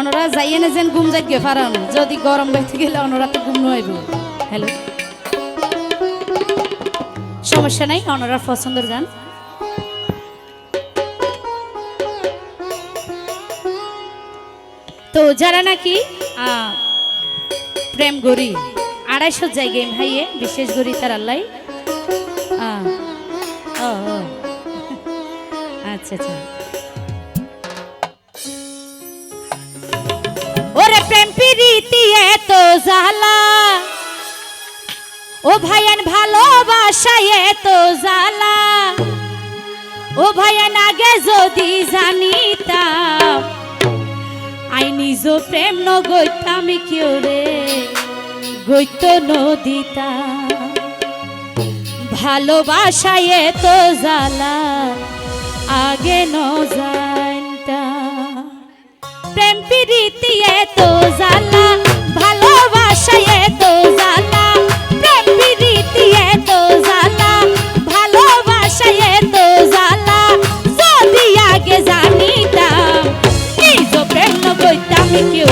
অনরা যাইয়ে না যেন ঘুম যাইতে পারান। যদি গরম বাইতে গেলে অনরা তো ঘুম নইব হ্যালো। সমস্যা নাই অনরার পছন্দের গান। তো যারা নাকি প্রেম গড়ি, আড়াইশো জায়গায় ভাইয়ে, বিশেষ গড়ি তার আল্লাহ। আচ্ছা আচ্ছা। এত জ্বালা। ও ভাইয়ান ভালোবাসায় এত জ্বালা। ও ভাইয়ান আগে যদি জানিতাম, আই নিজ প্রেম ন গইতাম কিয় রে, গইত নদিতা ভালোবাসায় এত জ্বালা, আগে ন জানতাম। প্রেম প্রীতি এত জ্বালা কেউ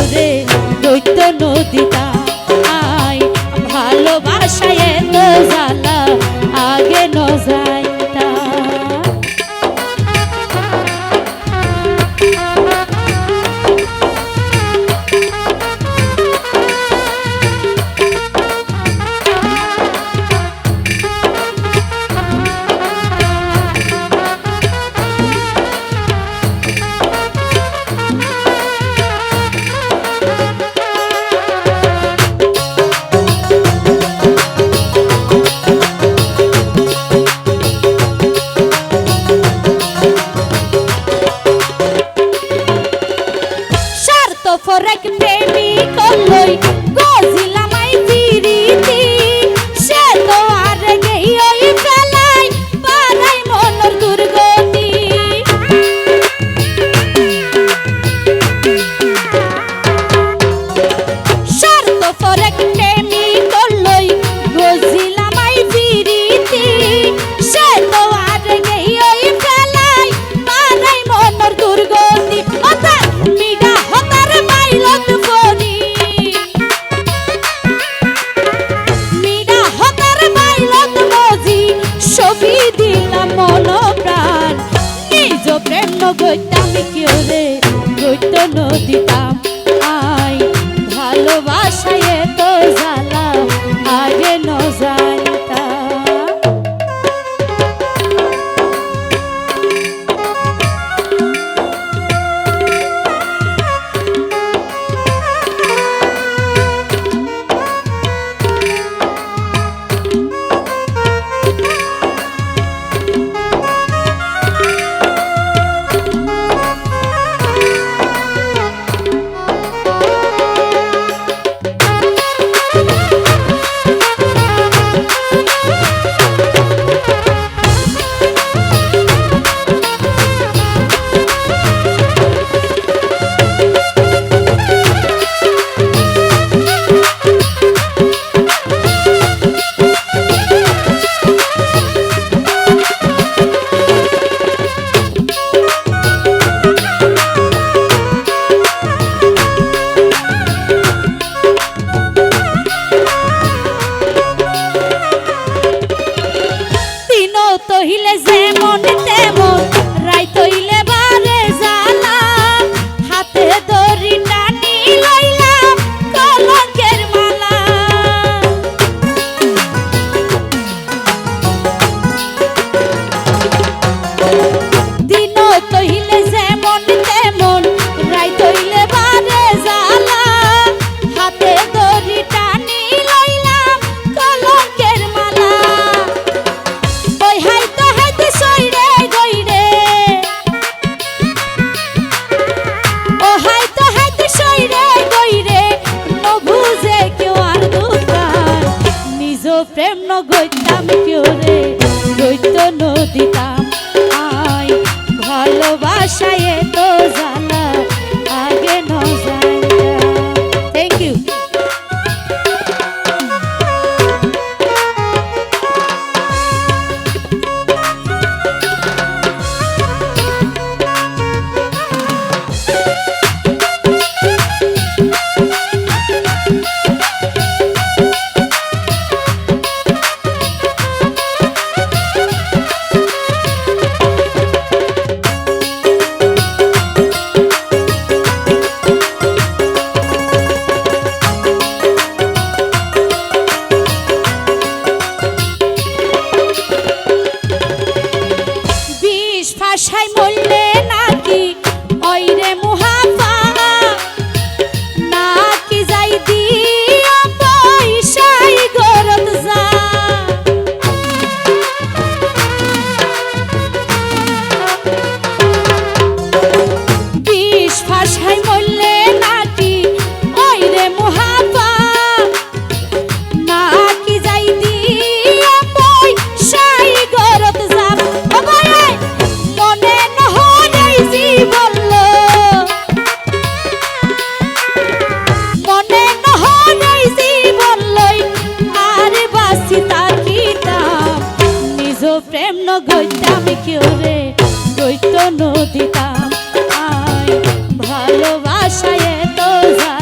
গইত নদিতাম আই ভালোবাসায় তো জ্বালা। দিন তহিলে যেমন তেমন রাই তইলে প্রেম ন গইতাম কেউ রে নেশায় মরলে নাকি? ওই রে মুহাম্মা আছি তার কিতাব নিজ প্রেম ন গইতাম কেউ রে গইত নদিতাম আয় ভালোবাসায় তো যায়